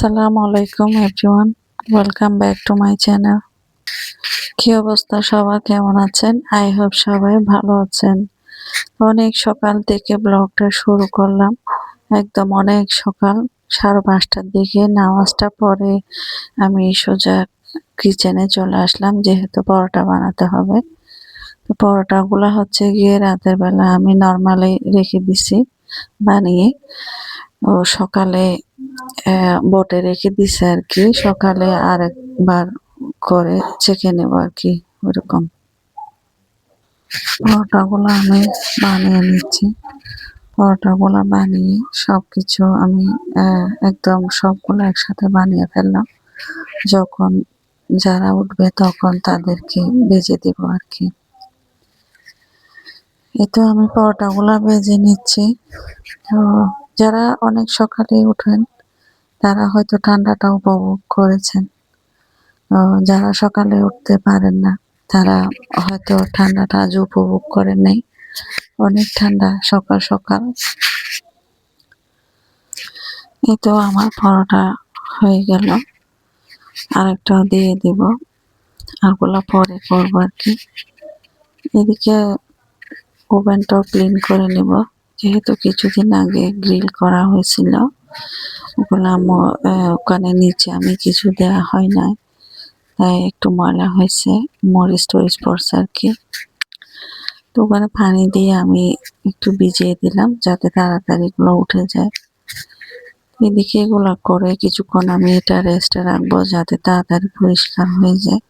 আসসালামু আলাইকুম everyone welcome back to my channel কি অবস্থা সবার? কেমন আছেন? আই হোপ সবাই ভালো আছেন। অনেক সকাল থেকে ব্লগটা শুরু করলাম। একদম অনেক সকাল, সাড়ে পাঁচটার দিকে। নামাজটা পরে আমি সোজা কিচেনে চলে আসলাম, যেহেতু পরোটা বানাতে হবে। তো পরোটাগুলো হচ্ছে গিয়ে রাতের বেলা আমি নর্মালি রেখে দিছি, বানিয়ে। ও সকালে বটে রেখে দিছে আর কি। সকালে আর একবার করে চেখে নেব আর কি ওরকম। পরোটাগুলো আমি বানিয়ে নিচ্ছি। পরোটাগুলো বানিয়ে সবকিছু আমি আহ, একদম সবগুলো একসাথে বানিয়ে ফেললাম। যখন যারা উঠবে তখন তাদেরকে বেজে দেবো আর কি। এতো আমি পরোটাগুলো বেজে নিচ্ছি। যারা অনেক সকালে উঠেন, তারা হয়তো ঠান্ডাটা উপভোগ করেছেন। যারা সকালে উঠতে পারেন না, তারা হয়তো ঠান্ডাটা আজ উপভোগ করেন নাই। অনেক ঠান্ডা সকাল সকাল। এই তো আমার পরোটা হয়ে গেল। আরেকটা দিয়ে দিব। আরগুলা পরে করব আর কি। এদিকে ওভেনটাও ক্লিন করে নিব। যেহেতু কিছুদিন আগে গ্রিল করা হয়েছিল, ওগুলা ওখানে নিচে আমি কিছু দেওয়া হয় নাই। তাই একটু ময়লা হয়েছে মরিচ টরিচ পড়ছে আর কি। তো ওখানে পানি দিয়ে আমি একটু ভিজিয়ে দিলাম, যাতে তাড়াতাড়ি এগুলো উঠে যায়। এদিকে এগুলো করে কিছুক্ষণ আমি এটা রেস্টে রাখব, যাতে তাড়াতাড়ি পরিষ্কার হয়ে যায়।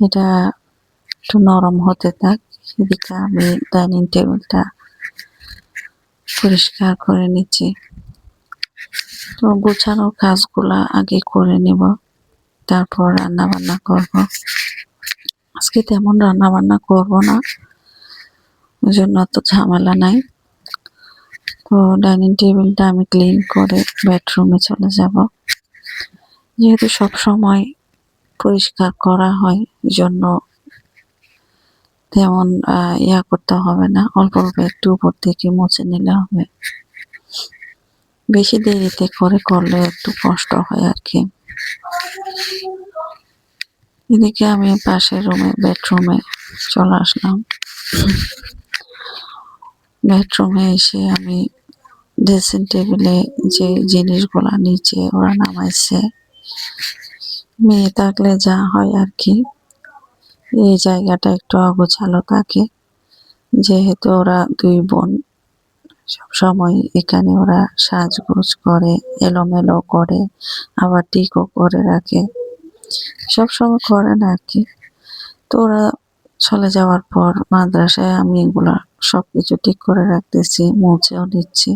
এটা একটু নরম হতে থাক। এদিকে আমি ডাইনিং টেবিলটা পরিষ্কার করে নিচ্ছি। তো গোছানোর কাজগুলা আগে করে নিব, তারপর রান্না বান্না করব। আজকে তেমন রান্না বান্না করব না, ওই জন্য অত ঝামেলা নাই। তো ডাইনিং টেবিলটা আমি ক্লিন করে বেডরুমে চলে যাব। যেহেতু সব সময় পরিষ্কার করা হয় জন্য তেমন ইয়া করতে হবে না। অল্প অল্প একটু উপর থেকে মুছে নিলে হবে। বেশি দেরিতে করে করলে একটু কষ্ট হয় আর কি এদিকে আমি পাশের রুমে, বেডরুমে চলে আসলাম। বেডরুমে এসে আমি ড্রেসিং টেবিলে যে জিনিসগুলা নিচে ওরা নামাইছে, মেয়ে থাকলে যা হয় আর কি এই জায়গাটা একটু অগোছালো থাকে। যেহেতু ওরা দুই বোন সব সময় এখানে ওরা সাজগোজ করে, এলোমেলো করে, আবার টিকও করে রাখে। সব সময় করে না কি। তো ওরা চলে যাওয়ার পর মাদ্রাসায় আমি এগুলা সবকিছু ঠিক করে রাখতেছি, মুছেও নিচ্ছি।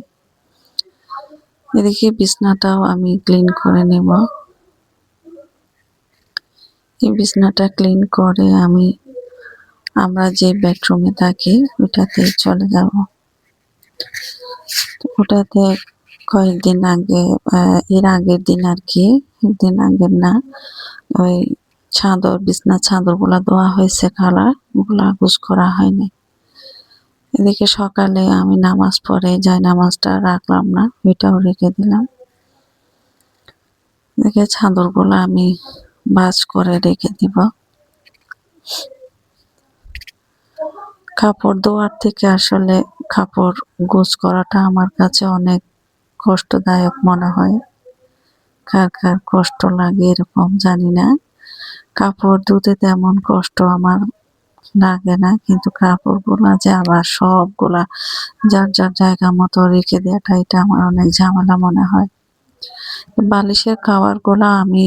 এদিকে বিছনাটাও আমি ক্লিন করে নেব। এই বিছনাটা ক্লিন করে আমি, আমরা যে বেডরুমে থাকি ওটাতে চলে যাব। ওটাতে কয়েকদিন আগে এর আগের দিন আর কি, একদিন আগের না, ওই চাদর, বিছনা চাদরগুলা দেওয়া হয়েছে কালার ওগুলা গুছ করা হয়নি। এদিকে সকালে আমি নামাজ পড়ে যাই নামাজটা রাখলাম না, ওইটাও রেখে দিলাম। এদিকে চাদরগুলা আমি ভাঁজ করে রেখে দিব। কাপড় ধোয়ার থেকে আসলে কাপড় গোছ করাটা আমার কাছে অনেক কষ্টদায়ক মনে হয়। কার কার কষ্ট লাগে এরকম জানি না। কাপড় ধুতে তেমন কষ্ট আমার লাগে না, কিন্তু কাপড়গুলা যে আবার সবগুলা যার যার জায়গা মতো রেখে দেওয়াটা, এটা আমার অনেক ঝামেলা মনে হয়। বালিশের খাবারগুলা আমি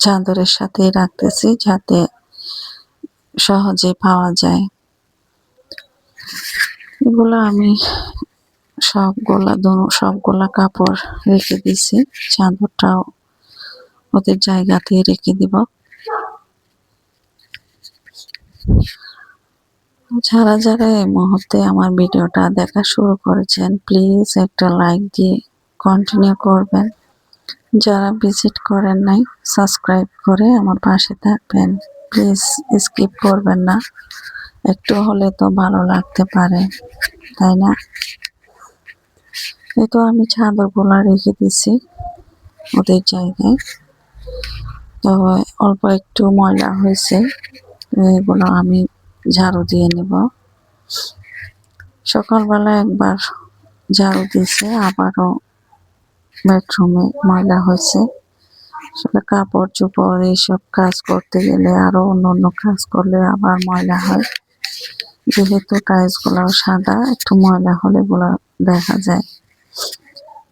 চাদরের সাথে রাখতেছি যাতে সহজে পাওয়া যায়। এগুলো আমি সবগুলা সবগুলা কাপড় রেখে দিছি চাদরটাও ওদের জায়গাতে রেখে দিব। যারা যারা এই মুহূর্তে আমার ভিডিওটা দেখা শুরু করেছেন, প্লিজ একটা লাইক দিয়ে কন্টিনিউ করবেন। যারা ভিজিট করেন নাই সাবস্ক্রাইব করে আমার পাশে থাকবেন। প্লিজ স্কিপ করবেন না। একটু হলে তো ভালো লাগতে পারে, তাই না? এই তো আমি চাদরগুলা রেখে দিছি ওদের জায়গায়। তো অল্প একটু ময়লা হয়েছে, এগুলো আমি ঝাড়ু দিয়ে নেব। সকালবেলা একবার ঝাড়ু দিয়েছে আবারও বেডরুমে ময়লা হয়েছে। আসলে কাপড় চোপড় এইসব কাজ করতে গেলে আরও অন্য অন্য কাজ করলে আবার ময়লা হয়। যেহেতু টাইলসগুলো সাদা, একটু ময়লা হলে গুলো দেখা যায়।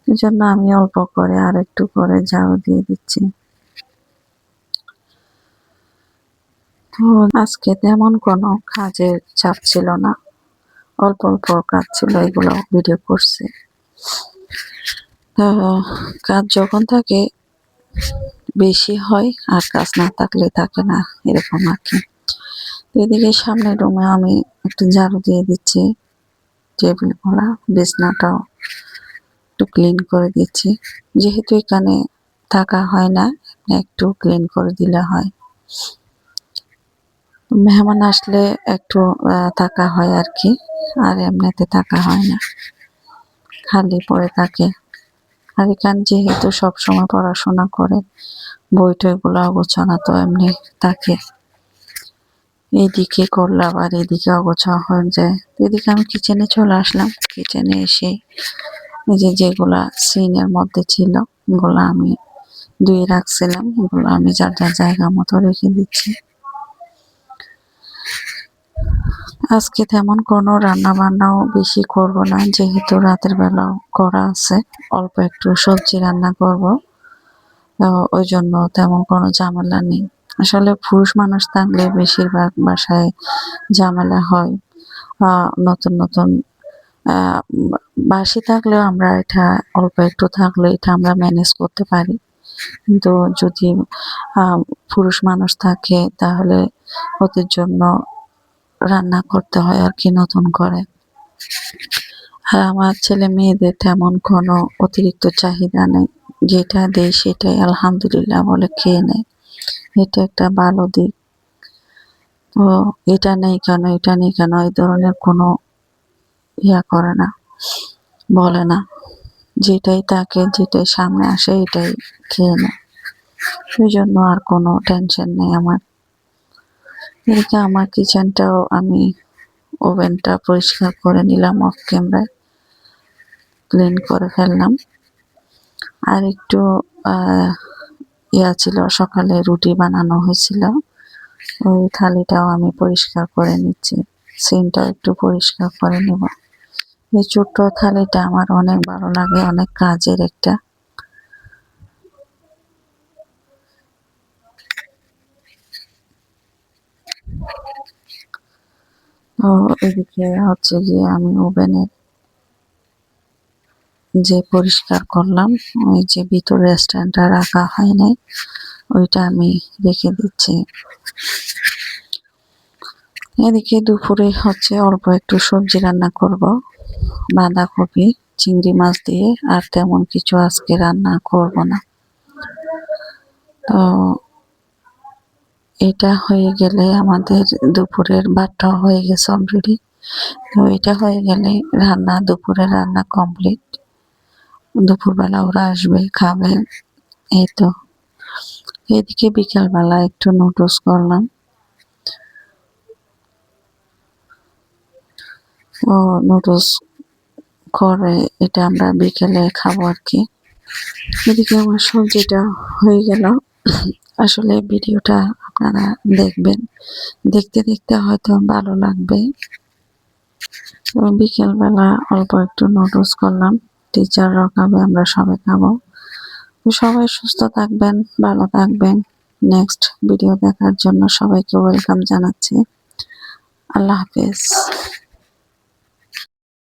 এই জন্য আমি অল্প করে আর একটু করে ঝাড়ু দিয়ে দিচ্ছি। তো আজকে তেমন কোনো কাজের চাপ ছিল না। অল্প অল্প কাজ ছিল, এগুলো ভিডিও করছে। কাজ যখন থাকে, বেশি হয় আর কাজ না থাকলে থাকে না, এরকম আর কি। এদিকে সামনের রুমে আমি একটু ঝাড়ু দিয়ে দিচ্ছি, টেবিল টেবিলগুলা বিছনাটাও একটু ক্লিন করে দিচ্ছি। যেহেতু এখানে থাকা হয় না একটু ক্লিন করে দিলে হয়। মেহমান আসলে একটু থাকা হয় আর কি, আর এমনিতে থাকা হয় না। খালি পড়ে থাকে। আর এখানে যেহেতু সবসময় পড়াশোনা করে বই টইগুলো অগোছানো তো এমনি থাকে। এইদিকে করলে আবার এদিকে অগোছা হয়ে যায়। এদিকে আমি কিচেনে চলে আসলাম। কিচেনে এসে যে যেগুলা সিনের মধ্যে ছিল, এগুলো আমি ধুয়ে রাখছিলাম। এগুলো আমি যার যার জায়গা মতো রেখে দিচ্ছি। আজকে তেমন কোনো রান্না বান্নাও বেশি করব না, যেহেতু রাতের বেলাও করা আছে। অল্প একটু সবজি রান্না করব। ওই জন্য তেমন কোনো ঝামেলা নেই। আসলে পুরুষ মানুষ থাকলে বেশিরভাগ বাসায় ঝামেলা হয়। নতুন নতুন বাসি থাকলেও আমরা এটা অল্প একটু থাকলে এটা আমরা ম্যানেজ করতে পারি। কিন্তু যদি পুরুষ মানুষ থাকে তাহলে ওদের জন্য রান্না করতে হয় আর কি নতুন করে। আর আমার ছেলে মেয়েদের তেমন কোনো অতিরিক্ত চাহিদা নেই। যেটা দেয় সেটাই আলহামদুলিল্লাহ বলে খেয়ে নেয়। এটা একটা ভালো দিক। তো এটা নেই কেন, এটা নেই কেন, এই ধরনের কোনো ইয়া করে না, বলে না। যেটাই তাকে, যেটাই সামনে আসে এটাই খেয়ে নেয়। সেই জন্য আর কোনো টেনশন নেই আমার। এদিকে আমার কিচেনটাও আমি ওভেনটা পরিষ্কার করে নিলাম অফ ক্যামেরায় ক্লিন করে ফেললাম। আর একটু ইয়া ছিল, সকালে রুটি বানানো হয়েছিল। ওই থালিটাও আমি পরিষ্কার করে নিচ্ছি সিনটাও একটু পরিষ্কার করে নেব। এই ছোট্ট থালিটা আমার অনেক ভালো লাগে, অনেক কাজের একটা। তো এদিকে হচ্ছে গিয়ে আমি ওভেনের যে পরিষ্কার করলাম, ওই যে ভিতরে স্ট্যান্ডটা রাখা হয় নাই, ওইটা আমি রেখে দিচ্ছি। এদিকে দুপুরে হচ্ছে অল্প একটু সবজি রান্না করব, বাঁধাকপি, চিংড়ি মাছ দিয়ে, আর তেমন কিছু আজকে রান্না করব না। তো এটা হয়ে গেলে আমাদের দুপুরের ভাতটা হয়ে গেছে অলরেডি তো এটা হয়ে গেলে রান্না দুপুরের রান্না কমপ্লিট দুপুরবেলা ওরা আসবে, খাবে। এই তো। এদিকে বিকালবেলা একটু নুডলস করলাম। ও নুডলস করে, এটা আমরা বিকেলে খাব আর কি। এদিকে আমার সবজিটা হয়ে গেল। আসলে ভিডিওটা আপনারা দেখবেন। দেখতে দেখতে হয়তো ভালো লাগবে। বিকেলবেলা অল্প একটু নোটস করলাম। টিচাররাও খাবে আমরা সবাই খাব। সবাই সুস্থ থাকবেন, ভালো থাকবেন। নেক্সট ভিডিও দেখার জন্য সবাইকে ওয়েলকাম জানাচ্ছি। আল্লাহ হাফেজ।